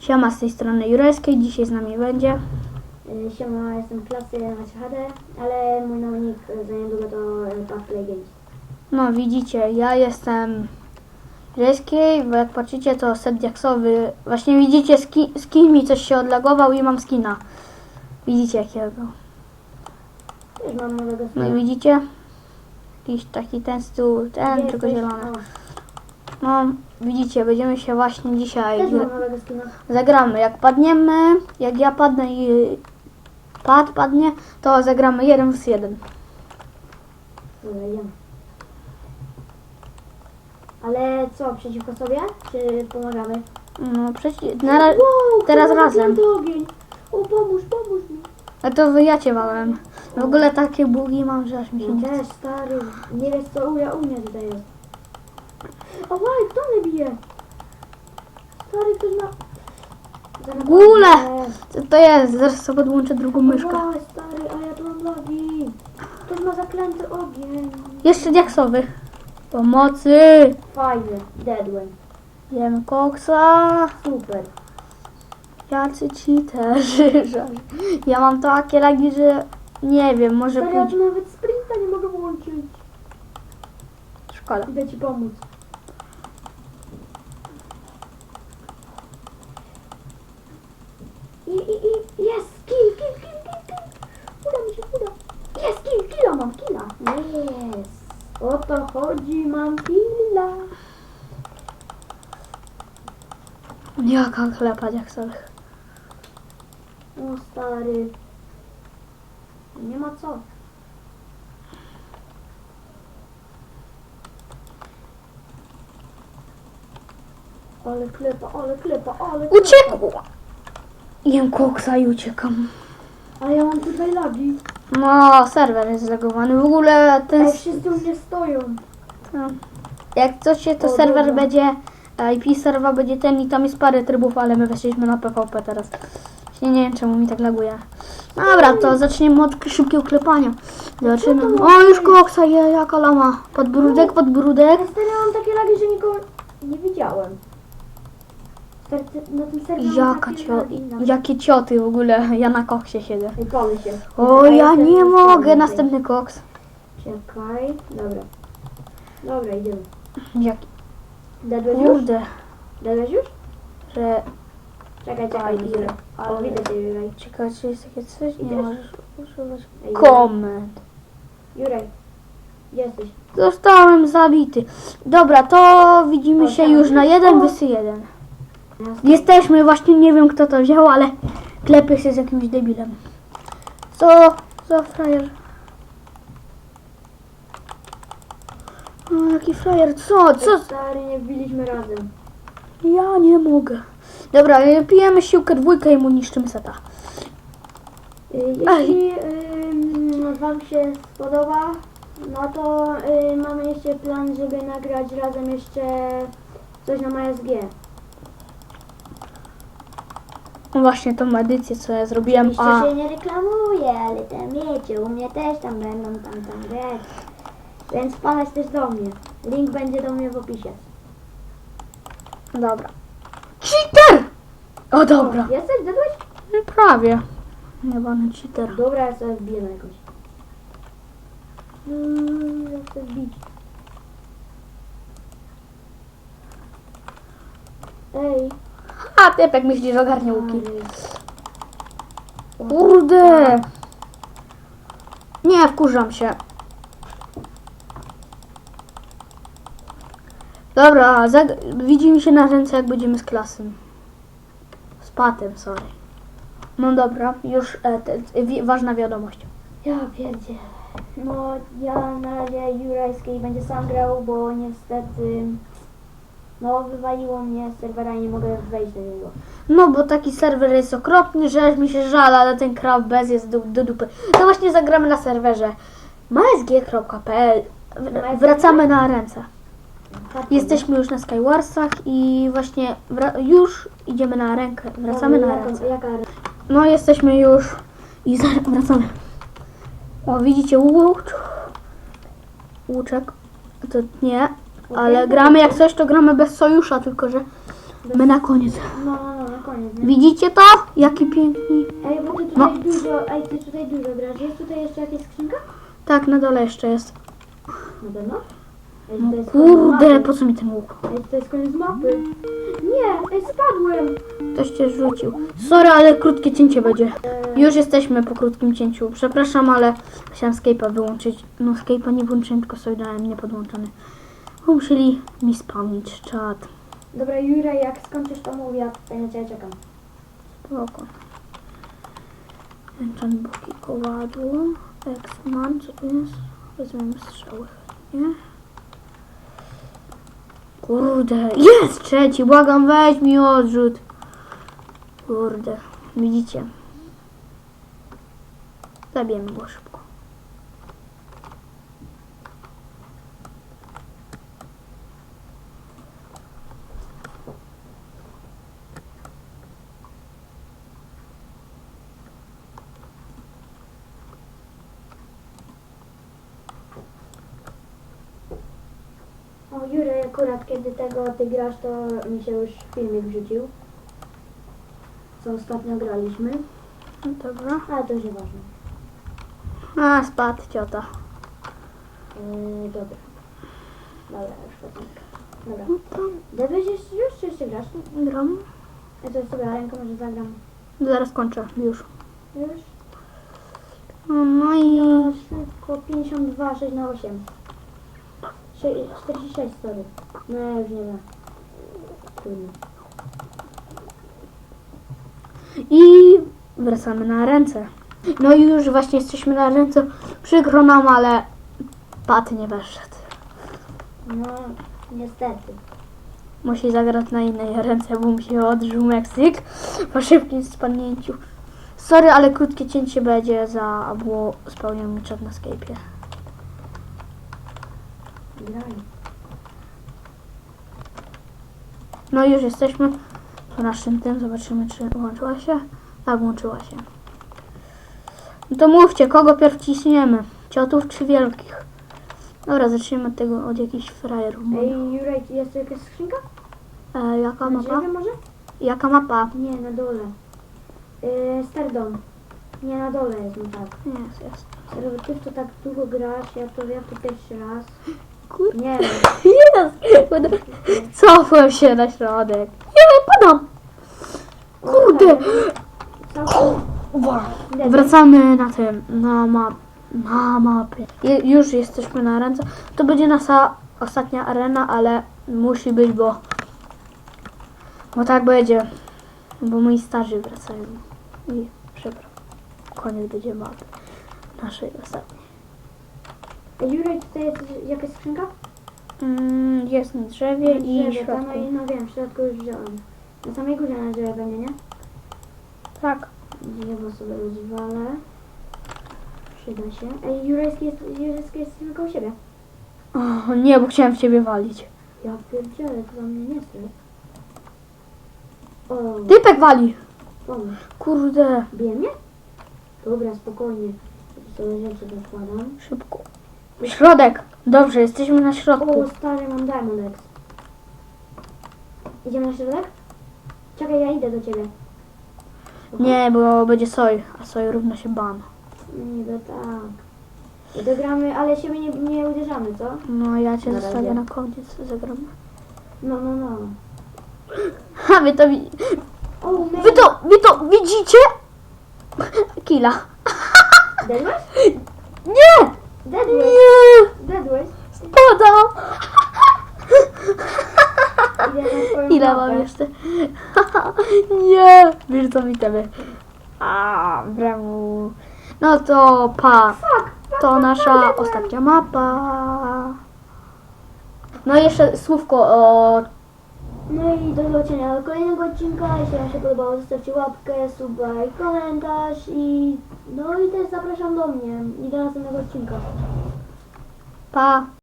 Siema z tej strony Jurejskiej, dzisiaj z nami będzie. Y, Siema, jestem klasy HD, ale mój naunik za niedługo to y, Path Legends. No widzicie, ja jestem Jurejskiej, bo jak patrzycie to set diaksowy. Właśnie widzicie ski, skin mi coś się odlagował i mam skina. Widzicie jakiego. Też mam nowego No i widzicie? Jakiś taki ten stół, ten Gdzie tylko zielony. No widzicie, będziemy się właśnie dzisiaj Też mam nowego skina. zagramy. Jak padniemy, jak ja padnę i pad padnie, to zagramy 1 vs 1. Dobra, idziemy. Ale co, przeciwko sobie? Czy pomagamy? No przecież na ra- Wow, teraz razem. zaklęty ogień. O, pomóż, pomóż mi. A to wy ja cię wałem. W ogóle takie bugi mam, że aż mi się nie Ja chce. też, stary. Nie wiesz co u, ja, u mnie tutaj jest. O, łaj, kto mnie bije? Stary, ktoś ma... Zaraz- Gule! Co to jest? Zaraz sobie podłączę drugą myszkę. Oj, stary, a ja tu mam lagi. Ktoś ma zaklęty ogień. Jeszcze diaksowy. Pomocy! Fajny, deadłem. Jem koksa. Super. Jacy cheaterzy. żal. Ja mam takie lagi, że nie wiem, może Stary, ja pójdzie. nawet sprinta nie mogę włączyć. Szkoda. Idę ci pomóc. I, i, i, jest, kill, kill, kill, kill, kill. Uda mi się, uda. Jest, kill, killa mam, killa. Jest. O to chodzi, mam killa. Jaka klepa diaksowych. O stary. Nie ma co. Ale klepa, ale klepa, ale klepa. Uciekł! Jem koksa i uciekam. A ja mam tutaj lagi. No, serwer jest zlagowany. W ogóle ten... Ej, wszyscy u mnie stoją. No. Jak coś się, to O, serwer dobra. będzie, e, IP serwa będzie ten i tam jest parę trybów, ale my weszliśmy na PvP teraz. Właśnie nie wiem czemu mi tak laguje. Dobra, to zaczniemy od szybkiego klepania. Zobaczymy. O, już koksa, je, jaka lama. Podbródek, podbródek. Ja stary, mam takie lagi, że nikogo nie widziałem. Ty- na tym mam Jaka takie cio, lagi. No. jakie cioty w ogóle. Ja na koksie siedzę. Ej, się. O, ja nie mogę. Następny koks. Czekaj, dobra. Dobra, idziemy. Jaki, Dadłeś już? kurde, Dadłeś już? że... Czekaj, czekaj, Ale- Jurek. O, ale- widzę cię, Jurek. Ciekawe, czy jest takie coś? Nie Idziesz? możesz używać. Ej, Komend. Jurek, gdzie jesteś? Zostałem zabity. Dobra, to widzimy się już na jeden wysy jeden. Jesteśmy, właśnie nie wiem kto to wziął, ale klepie się z jakimś debilem. Co? Co frajer? O, jaki frajer, co? Co? Stary, nie wbiliśmy razem. Ja nie mogę. Dobra, y, pijemy siłkę dwójkę i mu niszczymy seta. Y, Jeśli ym, Wam się spodoba, no to y, mamy jeszcze plan, żeby nagrać razem jeszcze coś na MSG. No Właśnie tą edycję, co ja zrobiłem. Oczywiście A, się nie reklamuje, ale tam wiecie, u mnie też tam będą tam tam grać. Więc wpadać też do mnie. Link będzie do mnie w opisie. dobra. Cheater! O, dobra. Jesteś? No, prawie. Jebany cheater. Dobra, ja sobie wbiję na jakąś. Mm, ja chcę wbić. Ej. A, typek myśli, że ogarnie łuki. Kurde! Nie, wkurzam się. Dobra, zag- widzimy się na ręce, jak będziemy z klasy. Patem, sorry. No dobra, już e, te, wi- ważna wiadomość. Ja pierdzie. No, ja na razie Jurajskiej będzie sam grał, bo niestety no wywaliło mnie z serwera i nie mogę wejść do niego. No, bo taki serwer jest okropny, że aż mi się żal, ale ten kraw bez jest do, do dupy. To właśnie zagramy na serwerze msg.pl. Wracamy na ręce. Jesteśmy już na Skywarsach i właśnie już idziemy na rękę, wracamy na. Jaka No jesteśmy już i wracamy. O, widzicie? Łuczek. To nie, ale gramy jak coś, to gramy bez sojusza, tylko że my na koniec. No, no, no, na koniec, nie? Widzicie to? Jaki piękny. Ej, bo ty No. tutaj dużo, ej, ty tutaj dużo grasz. Jest tutaj jeszcze jakaś skrzynka? Tak, na dole jeszcze jest. Na pewno? No kurde, po co mi ten łuk? Ej, to jest koniec mapy. Nie, ej, spadłem. Ktoś cię rzucił. Sorry, ale krótkie cięcie będzie. Już jesteśmy po krótkim cięciu. Przepraszam, ale chciałam Skype'a wyłączyć. No Skype'a nie włączyłem, tylko sobie dałem niepodłączony. Bo Musieli mi spamić czat. Dobra, Juraj, jak skończysz to mów, ja tutaj na ciebie czekam. Spoko. Enchant Boki kowadło. X-Man, co to jest? Wezmę strzały. Nie? Kurde. Jest trzeci, błagam, weź mi odrzut. Kurde. Widzicie? Zabijemy go szybko. O, Juraj, akurat kiedy tego ty grasz, to mi się już filmik wrzucił. Co ostatnio graliśmy. No Dobra. Ale to już nieważne. A, spadł ciota. Yy, dobra. Dobra, już potem. Dobra. No to Debyś jeszcze już, czy jeszcze grasz? gram. Ja to sobie rękę może zagram. Zaraz kończę. Już. Już? No i... No, szybko, 52, 6 na 8. Sze- 46, sorry. No, ja już nie wiem. Trudno. I wracamy na ręce. No i już właśnie jesteśmy na ręce. Przykro nam, ale Pat nie weszedł. No, niestety. Musi zagrać na innej ręce, bo mu się odżył Meksyk po szybkim spadnięciu. Sorry, ale krótkie cięcie będzie za, bo spełniał mi czat na Skype'ie. No już jesteśmy po naszym tym. Zobaczymy, czy włączyła się. Tak, włączyła się. No to mówcie, kogo pierw ciśniemy? Ciotów czy wielkich? Dobra, zacznijmy od tego, od jakichś frajerów. Ej, Juraj, jest tu jakaś skrzynka? E, jaka Na mapa? drzewie może? Jaka mapa? Nie, na dole. Yy, stary dom. Nie, na dole jest, no tak. Jest, jest. Ty w to tak długo grasz, ja to, ja to pierwszy raz. Kurde. Nie Jest! Cofłem się na środek. Nie, padam! Kurde! Wracamy na tym, na map, na mapie. Je, już jesteśmy na ręce. To będzie nasza ostatnia arena, ale musi być, bo bo tak będzie. Bo moi starzy wracają. I przepraszam. Koniec będzie mapy. Naszej ostatniej. Ej, Juraj, tutaj jest jakaś skrzynka? Mm, jest na drzewie i w środku. No, no wiem, w środku już wziąłem. Na samej górze na drzewie pewnie, nie? Tak. Drzewo sobie rozwalę. Przyda się. Ej, Jurajski jest, Jurajski jest tylko u siebie. O, nie, bo chciałem w ciebie walić. Ja pierdzielę, to za mnie nie stoi. O, Typek wali. pomóż. Kurde. Bije mnie? Dobra, spokojnie. Sobie rzeczy dokładam. Szybko. Środek. Dobrze, jesteśmy na środku. O, stary, mam Diamond X. Idziemy na środek? Czekaj, ja idę do ciebie. Nie, bo będzie soj, a soj równa się ban. Niby tak. Dogramy, ale siebie nie, nie uderzamy, co? No ja cię Na zostawię na koniec, zagram. No, no, no. Ha, wy to wi- O. Wy to, wy to widzicie? Killa. Deadłeś? Nie! Deadłeś? Nie! Deadłeś? Spadam! Ile mam jeszcze? Nie! Wiesz co tebe. A, bremu. No to pa. To nasza ostatnia mapa. No i jeszcze słówko o No i do zobaczenia kolejnego odcinka. Jeśli Wam się podobało, zostawcie łapkę, suba i komentarz. I no i też zapraszam do mnie i do następnego odcinka. pa.